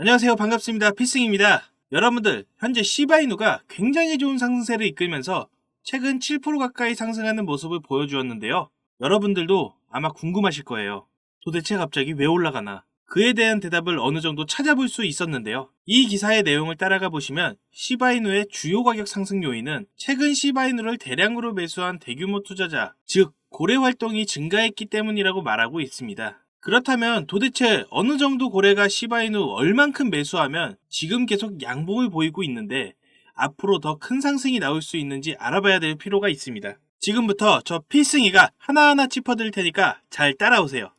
안녕하세요. 반갑습니다. 필승입니다. 여러분들, 현재 시바이누가 굉장히 좋은 상승세를 이끌면서 최근 7% 가까이 상승하는 모습을 보여주었는데요. 여러분들도 아마 궁금하실 거예요. 도대체 갑자기 왜 올라가나? 그에 대한 대답을 어느 정도 찾아볼 수 있었는데요. 이 기사의 내용을 따라가 보시면 시바이누의 주요 가격 상승 요인은 최근 시바이누를 대량으로 매수한 대규모 투자자, 즉 고래 활동이 증가했기 때문이라고 말하고 있습니다. 그렇다면 도대체 어느 정도 고래가 시바이누 얼만큼 매수하면 지금 계속 양봉을 보이고 있는데 앞으로 더 큰 상승이 나올 수 있는지 알아봐야 될 필요가 있습니다. 지금부터 저 필승이가 하나하나 짚어드릴 테니까 잘 따라오세요.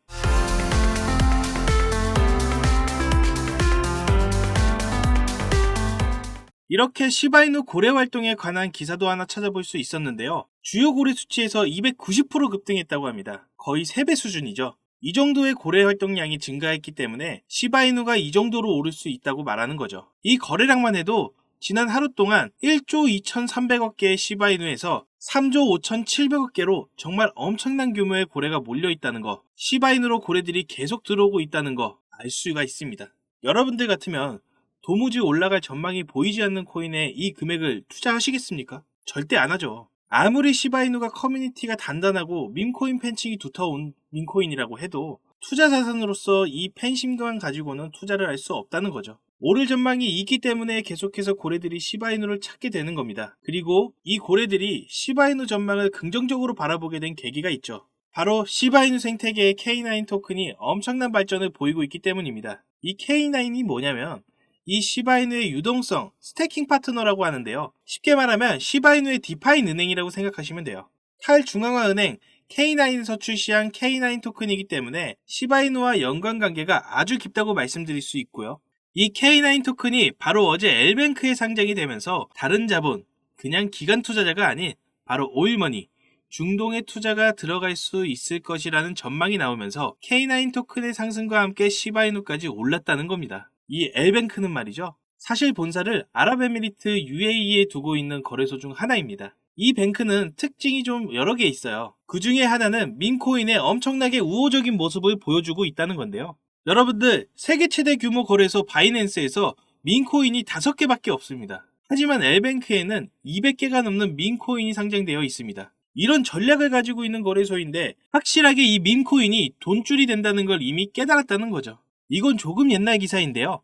이렇게 시바이누 고래 활동에 관한 기사도 하나 찾아볼 수 있었는데요. 주요 고래 수치에서 290% 급등했다고 합니다. 거의 3배 수준이죠. 이 정도의 고래 활동량이 증가했기 때문에 시바이누가 이 정도로 오를 수 있다고 말하는 거죠. 이 거래량만 해도 지난 하루 동안 1조 2,300억 개의 시바이누에서 3조 5,700억 개로 정말 엄청난 규모의 고래가 몰려 있다는 거, 시바이누로 고래들이 계속 들어오고 있다는 거 알 수가 있습니다. 여러분들 같으면 도무지 올라갈 전망이 보이지 않는 코인에 이 금액을 투자하시겠습니까? 절대 안 하죠. 아무리 시바이누가 커뮤니티가 단단하고 밈코인 팬층이 두터운 밈코인이라고 해도 투자 자산으로서 이 팬심만 가지고는 투자를 할 수 없다는 거죠. 오를 전망이 있기 때문에 계속해서 고래들이 시바이누를 찾게 되는 겁니다. 그리고 이 고래들이 시바이누 전망을 긍정적으로 바라보게 된 계기가 있죠. 바로 시바이누 생태계의 K9 토큰이 엄청난 발전을 보이고 있기 때문입니다. 이 K9이 뭐냐면 이 시바이누의 유동성, 스태킹 파트너라고 하는데요. 쉽게 말하면 시바이누의 디파인 은행이라고 생각하시면 돼요. 탈중앙화 은행 K9에서 출시한 K9 토큰이기 때문에 시바이누와 연관관계가 아주 깊다고 말씀드릴 수 있고요. 이 K9 토큰이 바로 어제 엘뱅크에 상장이 되면서 다른 자본, 그냥 기관 투자자가 아닌 바로 오일머니, 중동의 투자가 들어갈 수 있을 것이라는 전망이 나오면서 K9 토큰의 상승과 함께 시바이누까지 올랐다는 겁니다. 이 엘뱅크는 말이죠. 사실 본사를 아랍에미리트 UAE에 두고 있는 거래소 중 하나입니다. 이 뱅크는 특징이 좀 여러 개 있어요. 그 중에 하나는 민코인의 엄청나게 우호적인 모습을 보여주고 있다는 건데요. 여러분들, 세계 최대 규모 거래소 바이낸스에서 민코인이 5개밖에 없습니다. 하지만 엘뱅크에는 200개가 넘는 민코인이 상장되어 있습니다. 이런 전략을 가지고 있는 거래소인데 확실하게 이 민코인이 돈줄이 된다는 걸 이미 깨달았다는 거죠. 이건 조금 옛날 기사인데요.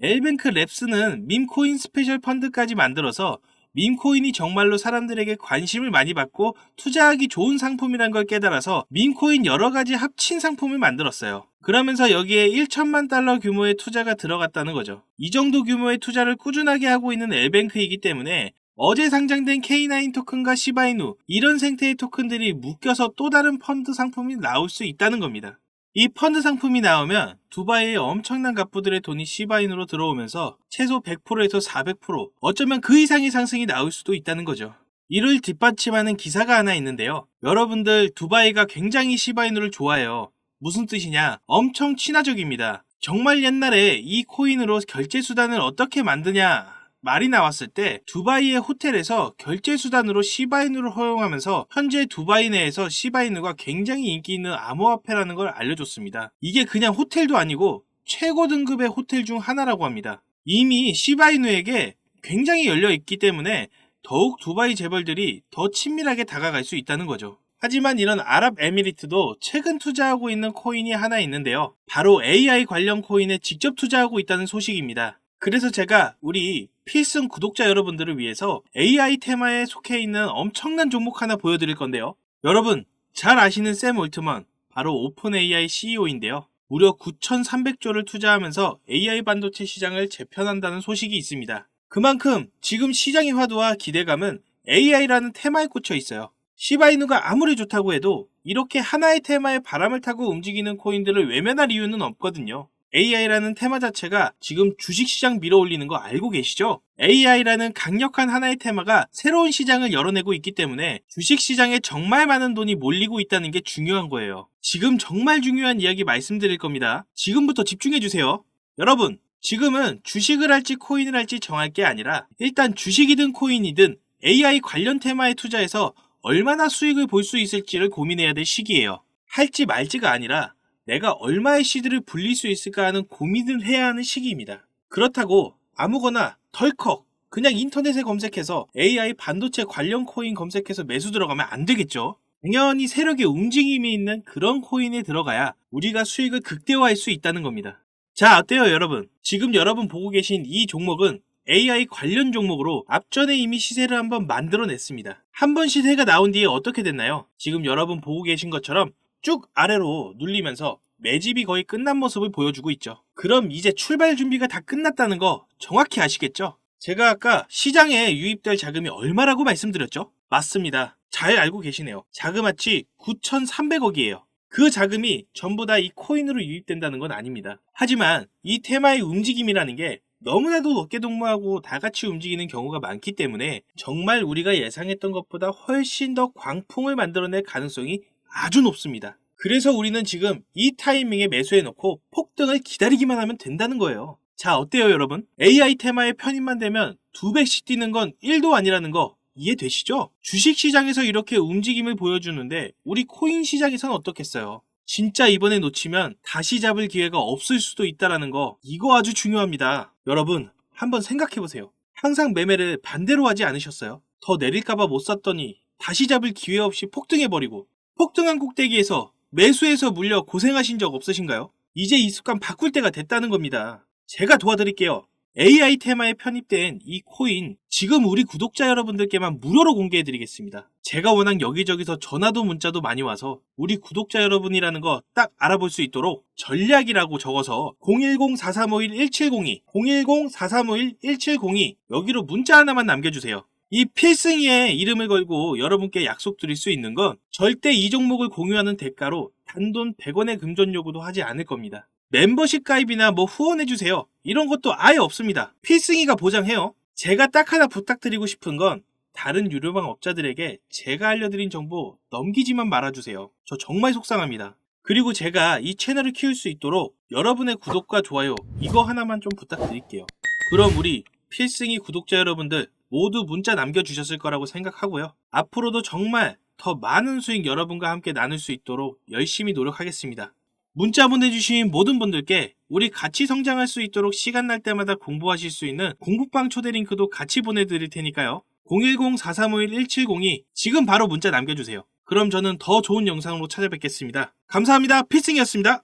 엘뱅크 랩스는 밈코인 스페셜 펀드까지 만들어서 밈코인이 정말로 사람들에게 관심을 많이 받고 투자하기 좋은 상품이란 걸 깨달아서 밈코인 여러 가지 합친 상품을 만들었어요. 그러면서 여기에 1천만 달러 규모의 투자가 들어갔다는 거죠. 이 정도 규모의 투자를 꾸준하게 하고 있는 엘뱅크이기 때문에 어제 상장된 K9 토큰과 시바이누 이런 생태의 토큰들이 묶여서 또 다른 펀드 상품이 나올 수 있다는 겁니다. 이 펀드 상품이 나오면 두바이의 엄청난 갑부들의 돈이 시바인으로 들어오면서 최소 100%에서 400% 어쩌면 그 이상의 상승이 나올 수도 있다는 거죠. 이를 뒷받침하는 기사가 하나 있는데요. 여러분들 두바이가 굉장히 시바인으를 좋아해요. 무슨 뜻이냐? 엄청 친화적입니다. 정말 옛날에 이 코인으로 결제 수단을 어떻게 만드냐 말이 나왔을 때 두바이의 호텔에서 결제 수단으로 시바이누를 허용하면서 현재 두바이 내에서 시바이누가 굉장히 인기 있는 암호화폐라는 걸 알려줬습니다. 이게 그냥 호텔도 아니고 최고 등급의 호텔 중 하나라고 합니다. 이미 시바이누에게 굉장히 열려 있기 때문에 더욱 두바이 재벌들이 더 친밀하게 다가갈 수 있다는 거죠. 하지만 이런 아랍에미리트도 최근 투자하고 있는 코인이 하나 있는데요. 바로 AI 관련 코인에 직접 투자하고 있다는 소식입니다. 그래서 제가 우리 필승 구독자 여러분들을 위해서 AI 테마에 속해 있는 엄청난 종목 하나 보여드릴 건데요. 여러분, 잘 아시는 샘 올트먼, 바로 오픈 AI CEO인데요. 무려 9,300조를 투자하면서 AI 반도체 시장을 재편한다는 소식이 있습니다. 그만큼 지금 시장의 화두와 기대감은 AI라는 테마에 꽂혀 있어요. 시바이누가 아무리 좋다고 해도 이렇게 하나의 테마에 바람을 타고 움직이는 코인들을 외면할 이유는 없거든요. AI라는 테마 자체가 지금 주식시장 밀어올리는 거 알고 계시죠? AI라는 강력한 하나의 테마가 새로운 시장을 열어내고 있기 때문에 주식시장에 정말 많은 돈이 몰리고 있다는 게 중요한 거예요. 지금 정말 중요한 이야기 말씀드릴 겁니다. 지금부터 집중해주세요. 여러분, 지금은 주식을 할지 코인을 할지 정할 게 아니라 일단 주식이든 코인이든 AI 관련 테마에 투자해서 얼마나 수익을 볼 수 있을지를 고민해야 될 시기예요. 할지 말지가 아니라 내가 얼마의 시드를 불릴 수 있을까 하는 고민을 해야 하는 시기입니다. 그렇다고 아무거나 덜컥 그냥 인터넷에 검색해서 AI 반도체 관련 코인 검색해서 매수 들어가면 안 되겠죠. 당연히 세력의 움직임이 있는 그런 코인에 들어가야 우리가 수익을 극대화할 수 있다는 겁니다. 자, 어때요, 여러분? 지금 여러분 보고 계신 이 종목은 AI 관련 종목으로 앞전에 이미 시세를 한번 만들어냈습니다. 한번 시세가 나온 뒤에 어떻게 됐나요? 지금 여러분 보고 계신 것처럼 쭉 아래로 눌리면서 매집이 거의 끝난 모습을 보여주고 있죠. 그럼 이제 출발 준비가 다 끝났다는 거 정확히 아시겠죠? 제가 아까 시장에 유입될 자금이 얼마라고 말씀드렸죠? 맞습니다. 잘 알고 계시네요. 자그마치 9,300억이에요. 그 자금이 전부 다 이 코인으로 유입된다는 건 아닙니다. 하지만 이 테마의 움직임이라는 게 너무나도 어깨동무하고 다 같이 움직이는 경우가 많기 때문에 정말 우리가 예상했던 것보다 훨씬 더 광풍을 만들어낼 가능성이 아주 높습니다. 그래서 우리는 지금 이 타이밍에 매수해놓고 폭등을 기다리기만 하면 된다는 거예요. 자, 어때요, 여러분? AI 테마에 편입만 되면 두 배씩 뛰는 건 1도 아니라는 거 이해되시죠? 주식 시장에서 이렇게 움직임을 보여주는데 우리 코인 시장에선 어떻겠어요? 진짜 이번에 놓치면 다시 잡을 기회가 없을 수도 있다라는 거 이거 아주 중요합니다. 여러분 한번 생각해 보세요. 항상 매매를 반대로 하지 않으셨어요? 더 내릴까봐 못 샀더니 다시 잡을 기회 없이 폭등해 버리고 폭등한 꼭대기에서 매수해서 물려 고생하신 적 없으신가요? 이제 이 습관 바꿀 때가 됐다는 겁니다. 제가 도와드릴게요. AI 테마에 편입된 이 코인 지금 우리 구독자 여러분들께만 무료로 공개해드리겠습니다. 제가 워낙 여기저기서 전화도 문자도 많이 와서 우리 구독자 여러분이라는 거 딱 알아볼 수 있도록 전략이라고 적어서 010-4351-1702, 010-4351-1702 여기로 문자 하나만 남겨주세요. 이 필승이의 이름을 걸고 여러분께 약속드릴 수 있는 건 절대 이 종목을 공유하는 대가로 단돈 100원의 금전 요구도 하지 않을 겁니다. 멤버십 가입이나 뭐 후원해주세요. 이런 것도 아예 없습니다. 필승이가 보장해요. 제가 딱 하나 부탁드리고 싶은 건 다른 유료방 업자들에게 제가 알려드린 정보 넘기지만 말아주세요. 저 정말 속상합니다. 그리고 제가 이 채널을 키울 수 있도록 여러분의 구독과 좋아요 이거 하나만 좀 부탁드릴게요. 그럼 우리 필승이 구독자 여러분들 모두 문자 남겨주셨을 거라고 생각하고요. 앞으로도 정말 더 많은 수익 여러분과 함께 나눌 수 있도록 열심히 노력하겠습니다. 문자 보내주신 모든 분들께 우리 같이 성장할 수 있도록 시간 날 때마다 공부하실 수 있는 공부방 초대 링크도 같이 보내드릴 테니까요. 010-4351-1702 지금 바로 문자 남겨주세요. 그럼 저는 더 좋은 영상으로 찾아뵙겠습니다. 감사합니다. 필승이었습니다.